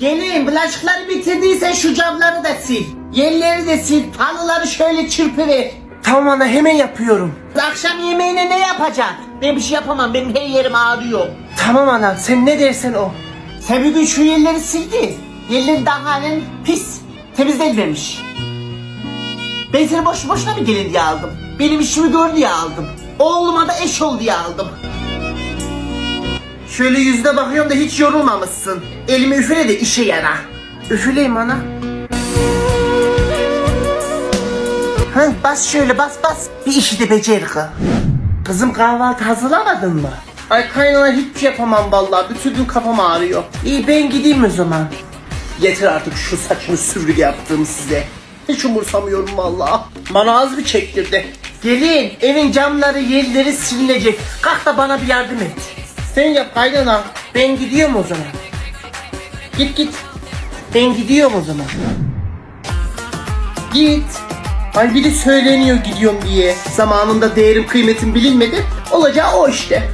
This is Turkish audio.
Gelin bulaşıkları bitirdiysen şu camları da sil. Yerleri de sil. Halıları şöyle çırpıver. Tamam ana hemen yapıyorum. Akşam yemeğine ne yapacaksın? Ben bir şey yapamam. Benim her yerim ağrıyor. Tamam ana sen ne dersen o. Sen bir gün şu yerleri sildi. Yerlerin daha halen pis. Temizlenmemiş. Ben seni boş boşuna mı gelin diye aldım. Benim işimi gör diye aldım. Oğluma da eş ol diye aldım. Şöyle yüzüne bakıyorum da hiç yorulmamışsın. Elimi üfle de işe yara. Üfüleyim ana. Hı, bas şöyle bas bas. Bir işi de becer kız. Kızım kahvaltı hazırlamadın mı? Ay kaynana hiç yapamam vallahi. Bütün gün kafam ağrıyor. İyi ben gideyim o zaman. Yeter artık şu saçını süpürge yaptığım size. Hiç umursamıyorum vallahi. Bana az bir çektirdi. Gelin evin camları yerleri silinecek. Kalk da bana bir yardım et. Sen yap kaynana. Ben gidiyorum o zaman. Git git. Ben gidiyorum o zaman. Git. Ay bir de söyleniyor gidiyorum diye. Zamanında değerim kıymetim bilinmedi. Olacağı o işte.